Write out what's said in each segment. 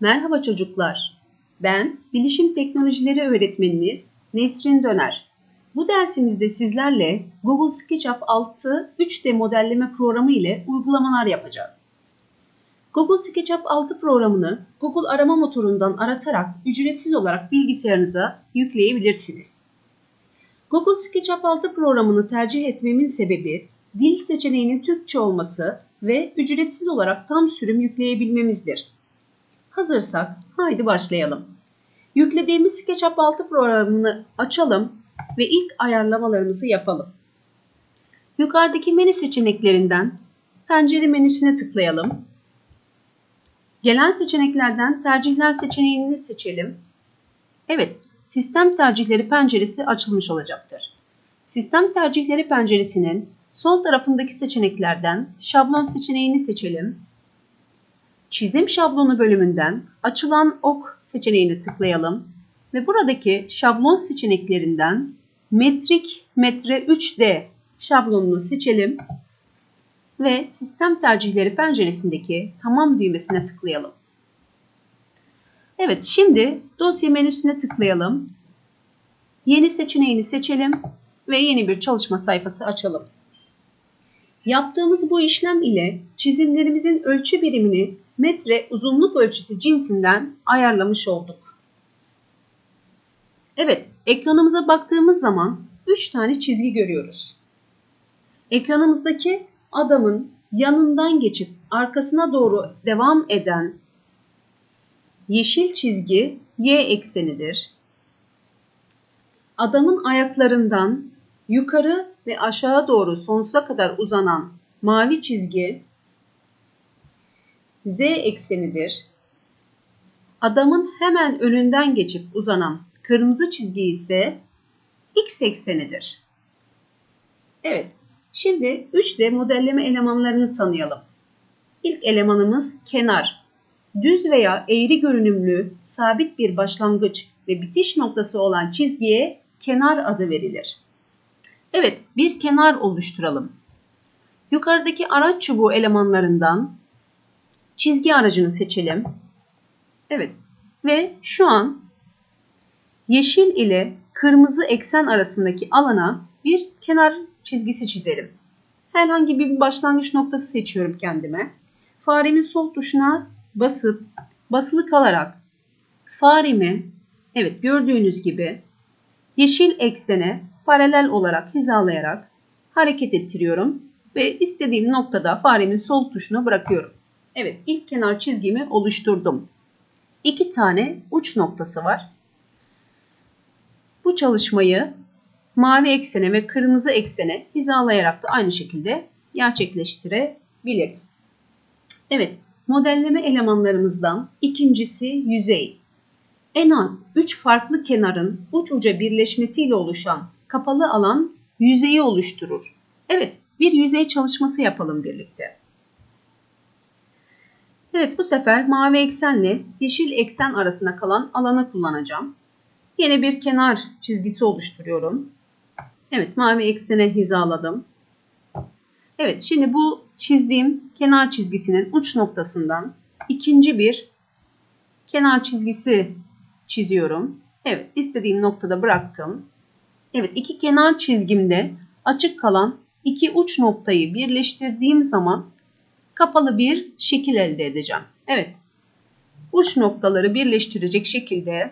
Merhaba çocuklar. Ben Bilişim Teknolojileri öğretmeniniz Nesrin Döner. Bu dersimizde sizlerle Google SketchUp 6 3D modelleme programı ile uygulamalar yapacağız. Google SketchUp 6 programını Google arama motorundan aratarak ücretsiz olarak bilgisayarınıza yükleyebilirsiniz. Google SketchUp 6 programını tercih etmemin sebebi dil seçeneğinin Türkçe olması ve ücretsiz olarak tam sürüm yükleyebilmemizdir. Hazırsak haydi başlayalım. Yüklediğimiz SketchUp 6 programını açalım ve ilk ayarlamalarımızı yapalım. Yukarıdaki menü seçeneklerinden pencere menüsüne tıklayalım. Gelen seçeneklerden tercihler seçeneğini seçelim. Evet, sistem tercihleri penceresi açılmış olacaktır. Sistem tercihleri penceresinin sol tarafındaki seçeneklerden şablon seçeneğini seçelim. Çizim şablonu bölümünden açılan ok seçeneğini tıklayalım ve buradaki şablon seçeneklerinden metrik metre 3D şablonunu seçelim ve sistem tercihleri penceresindeki tamam düğmesine tıklayalım. Evet şimdi dosya menüsüne tıklayalım. Yeni seçeneğini seçelim ve yeni bir çalışma sayfası açalım. Yaptığımız bu işlem ile çizimlerimizin ölçü birimini metre uzunluk ölçüsü cinsinden ayarlamış olduk. Evet, ekranımıza baktığımız zaman 3 tane çizgi görüyoruz. Ekranımızdaki adamın yanından geçip arkasına doğru devam eden yeşil çizgi y eksenidir. Adamın ayaklarından yukarı ve aşağı doğru sonsuza kadar uzanan mavi çizgi z eksenidir. Adamın hemen önünden geçip uzanan kırmızı çizgi ise x eksenidir. Evet, şimdi 3D modelleme elemanlarını tanıyalım. İlk elemanımız kenar. Düz veya eğri görünümlü sabit bir başlangıç ve bitiş noktası olan çizgiye kenar adı verilir. Evet, bir kenar oluşturalım. Yukarıdaki araç çubuğu elemanlarından çizgi aracını seçelim. Evet ve şu an yeşil ile kırmızı eksen arasındaki alana bir kenar çizgisi çizelim. Herhangi bir başlangıç noktası seçiyorum kendime. Faremin sol tuşuna basıp basılı kalarak faremi evet gördüğünüz gibi yeşil eksene paralel olarak hizalayarak hareket ettiriyorum ve istediğim noktada faremin sol tuşuna bırakıyorum. Evet ilk kenar çizgimi oluşturdum. İki tane uç noktası var. Bu çalışmayı mavi eksene ve kırmızı eksene hizalayarak da aynı şekilde gerçekleştirebiliriz. Evet, modelleme elemanlarımızdan ikincisi yüzey. En az 3 farklı kenarın uç uca birleşmesiyle oluşan kapalı alan yüzeyi oluşturur. Evet, bir yüzey çalışması yapalım birlikte. Evet bu sefer mavi eksenle yeşil eksen arasında kalan alanı kullanacağım. Yine bir kenar çizgisi oluşturuyorum. Evet mavi eksene hizaladım. Evet şimdi bu çizdiğim kenar çizgisinin uç noktasından ikinci bir kenar çizgisi çiziyorum. Evet istediğim noktada bıraktım. Evet iki kenar çizgimde açık kalan iki uç noktayı birleştirdiğim zaman kapalı bir şekil elde edeceğim. Evet. Uç noktaları birleştirecek şekilde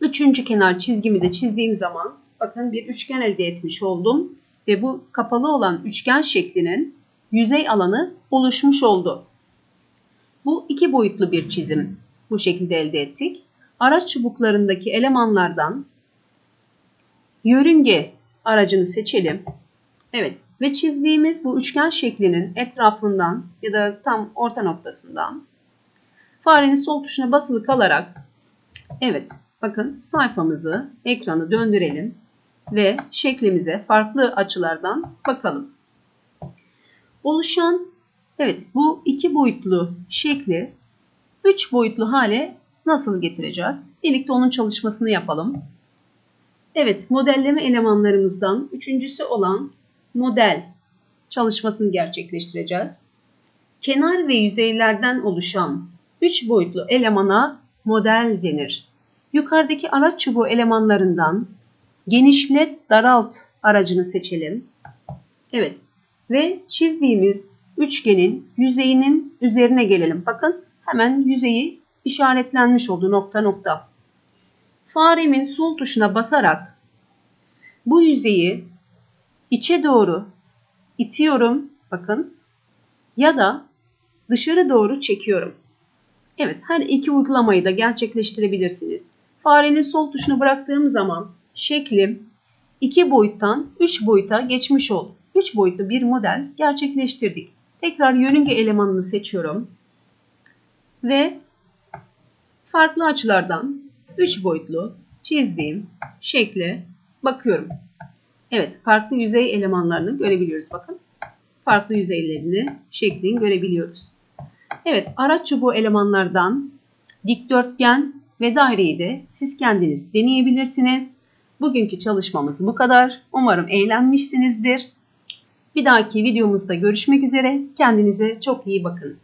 üçüncü kenar çizgimi de çizdiğim zaman bakın bir üçgen elde etmiş oldum. Ve bu kapalı olan üçgen şeklinin yüzey alanı oluşmuş oldu. Bu iki boyutlu bir çizim. Bu şekilde elde ettik. Araç çubuklarındaki elemanlardan yörünge aracını seçelim. Evet ve çizdiğimiz bu üçgen şeklinin etrafından ya da tam orta noktasından farenin sol tuşuna basılı kalarak evet bakın sayfamızı ekranı döndürelim ve şeklimize farklı açılardan bakalım. Oluşan evet bu iki boyutlu şekli üç boyutlu hale nasıl getireceğiz? Birlikte onun çalışmasını yapalım. Evet modelleme elemanlarımızdan üçüncüsü olan model çalışmasını gerçekleştireceğiz. Kenar ve yüzeylerden oluşan 3 boyutlu elemana model denir. Yukarıdaki araç çubuğu elemanlarından genişlet, daralt aracını seçelim. Evet ve çizdiğimiz üçgenin yüzeyinin üzerine gelelim. Bakın hemen yüzeyi işaretlenmiş oldu nokta nokta. Faremin sol tuşuna basarak bu yüzeyi içe doğru itiyorum. Bakın ya da dışarı doğru çekiyorum. Evet her iki uygulamayı da gerçekleştirebilirsiniz. Farenin sol tuşunu bıraktığım zaman şeklim 2 boyuttan 3 boyuta geçmiş oldu. 3 boyutlu bir model gerçekleştirdik. Tekrar yörünge elemanını seçiyorum. Ve farklı açılardan 3 boyutlu çizdiğim şekle bakıyorum. Evet farklı yüzey elemanlarını görebiliyoruz bakın. Farklı yüzeylerini, şeklini görebiliyoruz. Evet araç çubuğu elemanlardan dikdörtgen ve daireyi de siz kendiniz deneyebilirsiniz. Bugünkü çalışmamız bu kadar. Umarım eğlenmişsinizdir. Bir dahaki videomuzda görüşmek üzere. Kendinize çok iyi bakın.